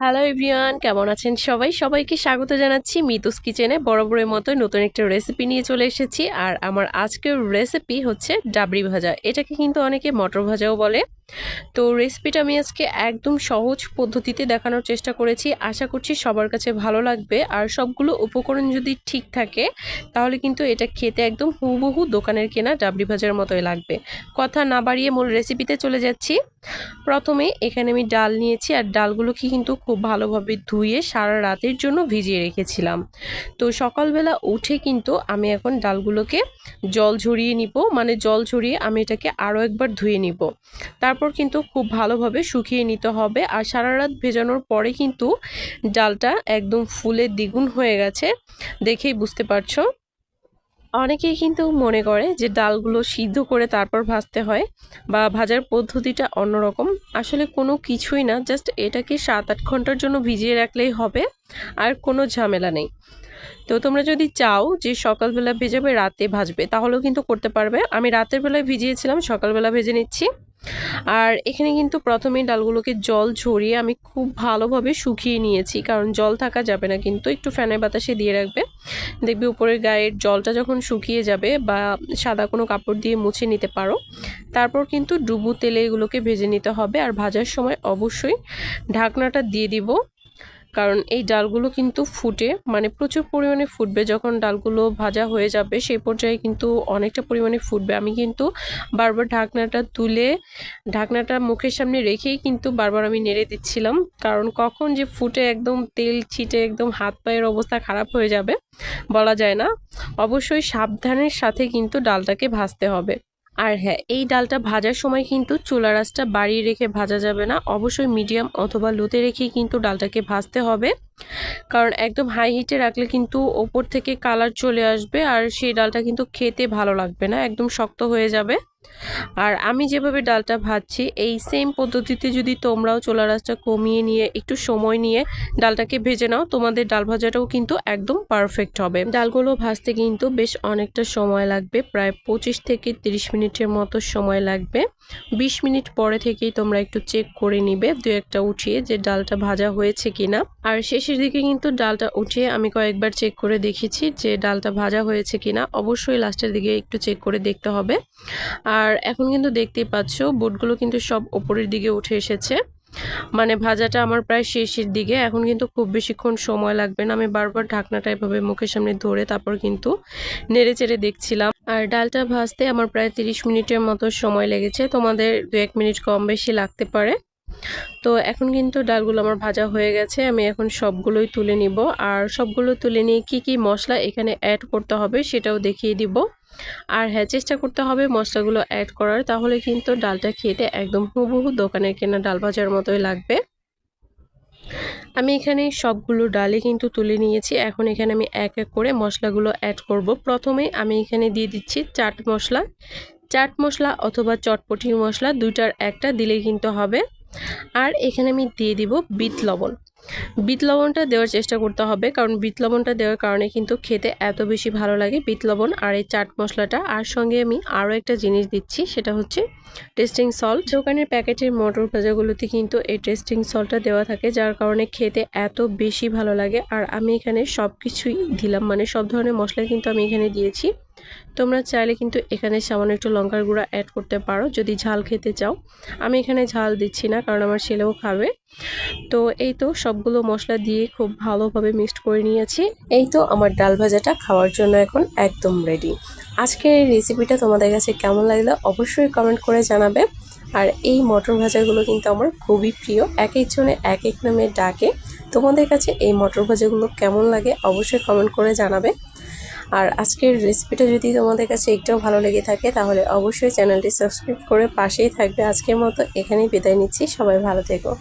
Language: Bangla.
হ্যালো এভরিওয়ান কেমন আছেন সবাই? সবাইকে স্বাগত জানাচ্ছি মিতুস কিচেনে। বরাবরের মতো নতুন একটা রেসিপি নিয়ে চলে এসেছি। আর আমার আজকের রেসিপি হচ্ছে ডাবরি ভাজা। এটাকে কিন্তু অনেকে মটর ভাজাও বলে। তো রেসিপিটা আমি আজকে একদম সহজ পদ্ধতিতে দেখানোর চেষ্টা করেছি। আশা করছি সবার কাছে ভালো লাগবে। আর সবগুলো উপকরণ যদি ঠিক থাকে, তাহলে কিন্তু এটা খেতে একদম হুবহু দোকানের কেনা ডাবরি ভাজার মতোই লাগবে। কথা না বাড়িয়ে মূল রেসিপিতে চলে যাচ্ছি। প্রথমে এখানে আমি ডাল নিয়েছি। আর ডালগুলোকে কিন্তু খুব ভালোভাবে ধুয়ে সারা রাতের জন্য ভিজিয়ে রেখেছিলাম। তো সকালবেলা উঠে কিন্তু আমি এখন ডালগুলোকে জল ঝরিয়ে নিব। মানে জল ঝরিয়ে আমি এটাকে আরও একবার ধুয়ে নিব। তারপর কিন্তু খুব ভালোভাবে শুকিয়ে নিতে হবে। আর সারা রাত ভেজানোর পরে কিন্তু ডালটা একদম ফুলে দ্বিগুণ হয়ে গেছে, দেখেই বুঝতে পারছ। অনেকেই কিন্তু মনে করে যে ডালগুলো সিদ্ধ করে তারপর ভাজতে হয় বা ভাজার পদ্ধতিটা অন্যরকম। আসলে কোনো কিছুই না, জাস্ট এটাকে সাত আট ঘণ্টার জন্য ভিজিয়ে রাখলেই হবে, আর কোনো ঝামেলা নেই। তো তোমরা যদি চাও যে সকালবেলা ভেজাবে, রাতে ভাজবে, তাহলেও কিন্তু করতে পারবে। আমি রাতের বেলায় ভিজিয়েছিলাম, সকালবেলা ভেজে নিচ্ছি। আর এখানে কিন্তু প্রথমে ডালগুলোকে জল ঝরিয়ে আমি খুব ভালোভাবে শুকিয়ে নিয়েছি, কারণ জল থাকা যাবে না কিন্তু একটু ফ্যানের বাতাসে দিয়ে রাখবে। দেখবে উপরের গায়ের জলটা যখন শুকিয়ে যাবে বা সাদা কোনো কাপড় দিয়ে মুছে নিতে পারো, তারপর কিন্তু ডুবু তেলে এগুলোকে ভেজে নিতে হবে। আর ভাজার সময় অবশ্যই ঢাকনাটা দিয়ে দিব। কারণ এই ডালগুলো কিন্তু ফুটে মানে প্রচুর পরিমাণে ফুটবে। যখন ডালগুলো ভাজা হয়ে যাবে, সেই পর্যায়ে কিন্তু অনেকটা পরিমাণে ফুটবে। আমি কিন্তু বারবার ঢাকনাটা তুলে, ঢাকনাটা মুখের সামনে রেখেই কিন্তু বারবার আমি নেড়ে দিচ্ছিলাম। কারণ কখন যে ফুটে একদম তেল ছিটে, একদম হাত পায়ের অবস্থা খারাপ হয়ে যাবে, বলা যায় না। অবশ্যই সাবধানের সাথে কিন্তু ডালটাকে ভাজতে হবে। আর হ্যাঁ এই ডালটা ভাজার সময় কিন্তু চুলা রাসটা বাড়িয়ে রেখে ভাজা যাবে না। অবশ্যই মিডিয়াম অথবা লোতে রেখেই কিন্তু ডালটাকে ভাজতে হবে। কারণ একদম হাই হিটে রাখলে কিন্তু ওপর থেকে কালার চলে আসবে আর সেই ডালটা কিন্তু খেতে ভালো লাগবে না, একদম শক্ত হয়ে যাবে। আর আমি যেভাবে ডালটা ভাজছি, এই সেম পদ্ধতিতে যদি তোমরাও চোলা রাসটা কমিয়ে নিয়ে, একটু সময় নিয়ে ডালটাকে ভেজে নাও, তোমাদের ডাল ভাজাটাও কিন্তু একদম পারফেক্ট হবে। ডালগুলো ভাজতে কিন্তু বেশ অনেকটা সময় লাগবে, প্রায় পঁচিশ থেকে তিরিশ মিনিটের মতো সময় লাগবে। বিশ মিনিট পরে থেকেই তোমরা একটু চেক করে নিবে দু একটা উঠিয়ে যে ডালটা ভাজা হয়েছে কিনা। আর শেষের দিকে কিন্তু ডালটা উঠিয়ে আমি কয়েকবার চেক করে দেখেছি যে ডালটা ভাজা হয়েছে কিনা। অবশ্যই লাস্টের দিকে একটু চেক করে দেখতে হবে। আর এখন কিন্তু দেখতেই পাচ্ছ, বুটগুলো কিন্তু সব ওপরের দিকে উঠে এসেছে। মানে ভাজাটা আমার প্রায় শেষের দিকে। এখন কিন্তু খুব বেশিক্ষণ সময় লাগবে না। আমি বারবার ঢাকনাটা এভাবে মুখের সামনে ধরে তারপর কিন্তু নেড়ে চেড়ে দেখছিলাম। আর ডালটা ভাজতে আমার প্রায় তিরিশ মিনিটের মতো সময় লেগেছে। তোমাদের দু এক মিনিট কম বেশি লাগতে পারে। তো এখন কিন্তু ডালগুলো আমার ভাজা হয়ে গেছে, আমি এখন সবগুলোই তুলে নিব। আর সবগুলো তুলে নিয়ে কি কি মশলা এখানে অ্যাড করতে হবে সেটাও দেখিয়ে দিব। আর হ্যাঁ চেষ্টা করতে হবে মশলাগুলো অ্যাড করার, তাহলে কিন্তু ডালটা খেতে একদম হুবহু দোকানের কেনা ডাল ভাজার মতোই লাগবে। আমি এখানে সবগুলো ডালে কিন্তু তুলে নিয়েছি, এখন এখানে আমি এক এক করে মশলাগুলো অ্যাড করব। প্রথমে আমি এখানে দিয়ে দিচ্ছি চাট মশলা। চাট মশলা অথবা চটপটি মশলা দুইটার একটা দিলেই কিন্তু হবে। আর এখানে আমি দিয়ে দিব বিট লবণ। বিট লবণটা দেওয়ার চেষ্টা করতে হবে, কারণ বিট লবণটা দেওয়ার কারণে কিন্তু খেতে এত বেশি ভালো লাগে বিট লবণ আর এই চাট মশলাটা। আর সঙ্গে আমি আরও একটা জিনিস দিচ্ছি, সেটা হচ্ছে টেস্টিং সল্ট দোকানের প্যাকেটের মটর ভাজাগুলোতে কিন্তু এই টেস্টিং সল্টটা দেওয়া থাকে, যার কারণে খেতে এত বেশি ভালো লাগে। আর আমি এখানে সব কিছুই দিলাম মানে সব ধরনের মশলা কিন্তু আমি এখানে দিয়েছি। তোমরা চাইলে কিন্তু এখানে সামান্য একটু লঙ্কার গুঁড়া অ্যাড করতে পারো, যদি ঝাল খেতে চাও। আমি এখানে ঝাল দিচ্ছি না, কারণ আমার ছেলেও খাবে। তো এই তো সবগুলো মশলা দিয়ে খুব ভালোভাবে মিক্সড করে নিয়েছি। এই তো আমার ডাল ভাজাটা খাওয়ার জন্য এখন একদম রেডি আজকের এই রেসিপিটা তোমাদের কাছে কেমন লাগল অবশ্যই কমেন্ট করে জানাবে। আর এই মটর ভাজাগুলো কিন্তু আমার খুবই প্রিয়, এক একজনে এক এক নামে ডাকে। তোমাদের কাছে এই মটর ভাজাগুলো কেমন লাগে অবশ্যই কমেন্ট করে জানাবে। আর আজকের রেসিপিটা যদি তোমাদের কাছে একটাও ভালো লেগে থাকে, তাহলে অবশ্যই চ্যানেলটি সাবস্ক্রাইব করে পাশেই থাকবে। আজকের মতো এখানেই বিদায় নিচ্ছি। সবাই ভালো থেকো।